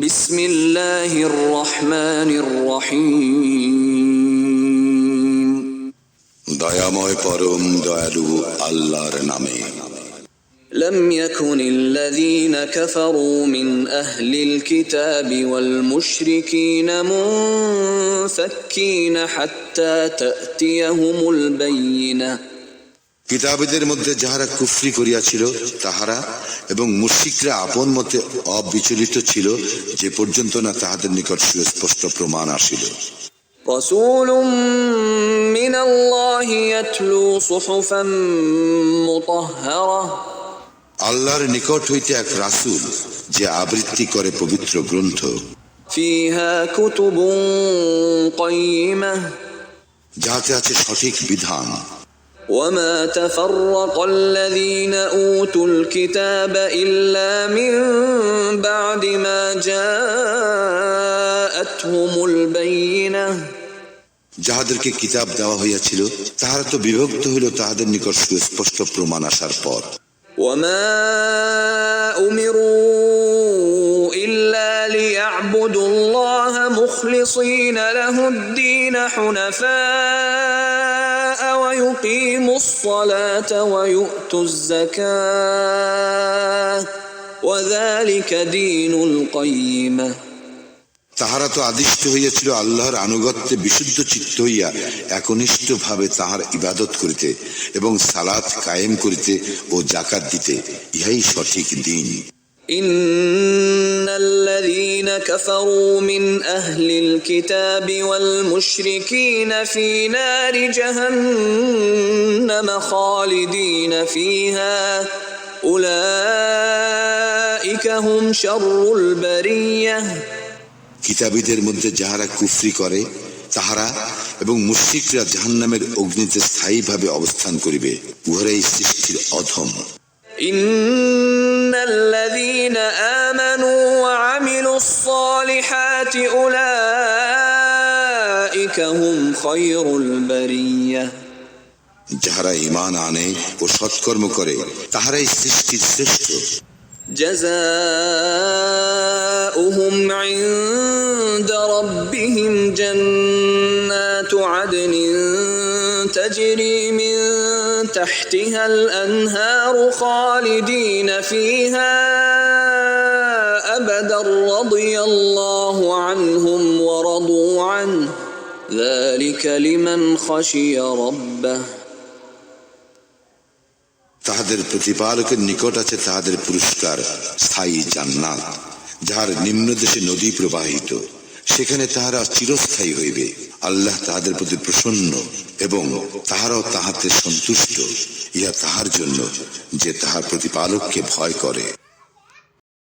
بسم الله الرحمن الرحيم দয়াময় পরম দয়ালু আল্লাহর নামে لم يكن الذين كفروا من أهل الكتاب والمشركين منفكين حتى تأتيهم البينة কিতাবীদের মধ্যে যাহারা কুফরি করিয়াছিল তাহারা এবং মুশিকরা আপন মতে অবিচলিত ছিল যে পর্যন্ত না তাহাদের নিকট সুস্পষ্ট প্রমাণ আসিল رسول من الله يتلو صحفا مطهرة আল্লাহর নিকট হইতে এক রাসূল যে আবৃত্তি করে পবিত্র গ্রন্থ فيها كتب قيمة যাহাতে আছে সঠিক বিধান وما تفرق الذين اوتوا الكتاب الا من بعد ما جاءتهم البينه যাহাদেরকে কিতাব দেওয়া হইয়াছিল তাহারা তো বিভক্ত হইল তাহাদের নিকট সুস্পষ্ট প্রমাণ আসার পর وما امروا الا ليعبدوا الله مخلصين له الدين حنفاء ويقيموا الصلاه ويؤتوا الزكاه وذلك دين القيمه তাহারা তো আদিষ্ট হইয়াছিল আল্লাহর আনুগত্যে বিশুদ্ধ চিত্ত হইয়া একনিষ্ঠ ভাবে তাহার ইবাদত করিতে এবং সালাত কায়েম করিতে ও জাকাত দিতে ইহাই সঠিক দিন ان الذين كفروا من اهل الكتاب والمشركين في نار جهنم خالدين فيها اولئك هم شر البريه কিতাবীদের মধ্যে যাহারা কুফরি করে তাহারা এবং মুশ্রিকরা জাহান্নামের অগ্নিতে স্থায়ীভাবে অবস্থান করিবে উহারাই সৃষ্টির অধম ان الصالحات اولئك هم خير البريه যাহারা ইমান আনে ও সৎকর্ম করে তাহারাই সৃষ্টির শ্রেষ্ঠ جزاؤهم عند ربهم جنات عدن تجري من تحتها الانهار خالدين فيها ابدا رضي الله عنهم ورضوا عنه ذلك لمن خشي ربه তাহাদের প্রতিপালকের নিকট আছে তাহাদের পুরস্কার স্থায়ী জান্নাত যাহার নিম্ন দেশে নদী প্রবাহিত সেখানে তাহারা চিরস্থায়ী হইবে আল্লাহ তাহাদের প্রতি প্রসন্ন এবং তাহারাও তাহাতে সন্তুষ্ট ইহা তাহার জন্য যে তাহার প্রতিপালককে ভয় করে